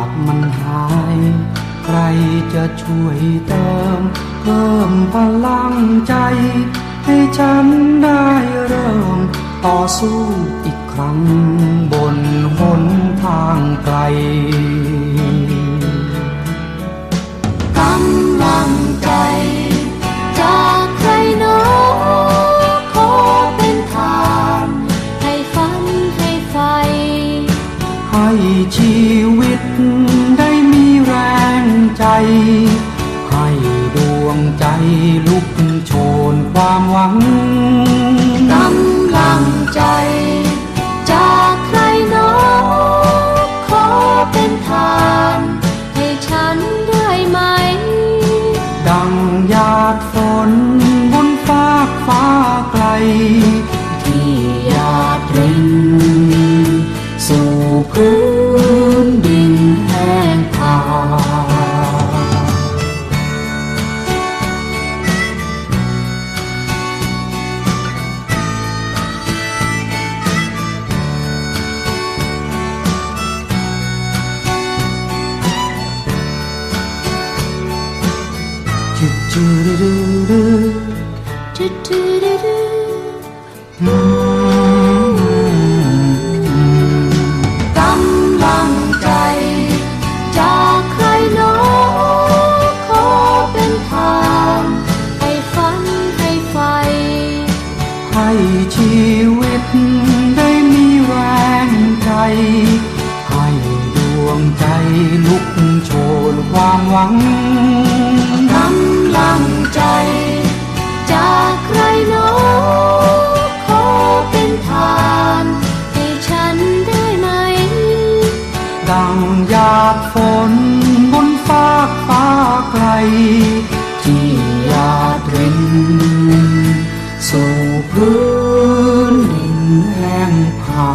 าดมันหาย ใครจะช่วยเติม เพิ่มพลังใจ ให้ฉันได้เริ่ม ต่อสู้อีกครั้งบนหนทางไกลกำลังใจ จากใครหนอขอเป็นทานให้ฝันให้ไฟให้ชีวิตได้มีแรง ใจให้ดวงใจลุกโชนความหวังกำลังใจ จากใครหนอขอเป็นทาน ให้ฉันได้ไหม ดังหยาดฝนบนฟากฟ้าไกล กำลังใจ จากใครหนอขอเป็นทานให้ฝันให้ไฟ ให้ชีวิตได้มีแรงใจให้ดวงใจ ลุกโชนความหวังกำลังใจ จากใครหนอขอเป็นทานให้ฉันได้ไหม ดังหยาดฝนบนฟากฟ้าไกล ที่หยาดรินสู่พื้นดินแห้งผา